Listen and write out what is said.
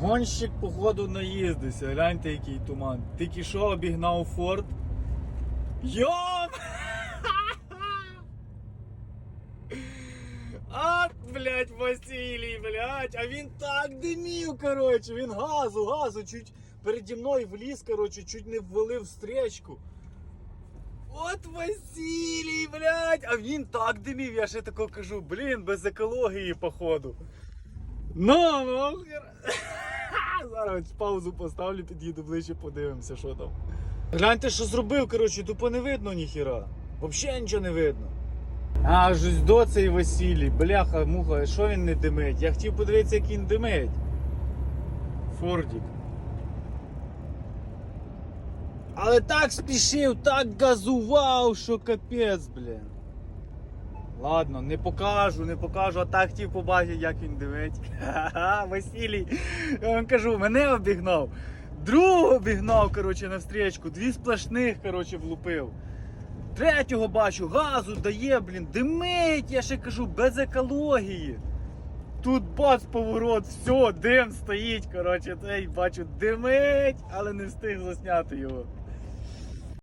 Гонщик, походу, наїздився. Гляньте, який туман. Тільки що обігнав Форд. Йом! А, блядь, Василій, блядь, а він так димів, короче, він газу, газу, чуть переді мною вліз, короче, чуть не ввалив встречку. От Василій, блядь, а він так димів, я ще тако кажу, блін, без екології, походу. Ну, ну, Зараз паузу поставлю, під'їду ближче, подивимося, що там. Гляньте, що зробив, коротше, тупо не видно ніхіра. Взагалі нічого не видно. А, ж до цей Василій, бляха, муха, що він не димить? Я хотів подивитися, як він димить. Фордік. Але так спішив, так газував, що капець, блін. Ладно, не покажу, не покажу, а так хотів побачити, як він дивить. Ха-ха, Василій, я вам кажу, мене обігнав. Другого обігнав, коротше, навстрічку, дві сплошних, коротше, влупив. Третього бачу, газу дає, блін, димить, я ще кажу, без екології. Тут бац поворот, все, дим стоїть, коротше, цей бачу, димить, але не встиг засняти його.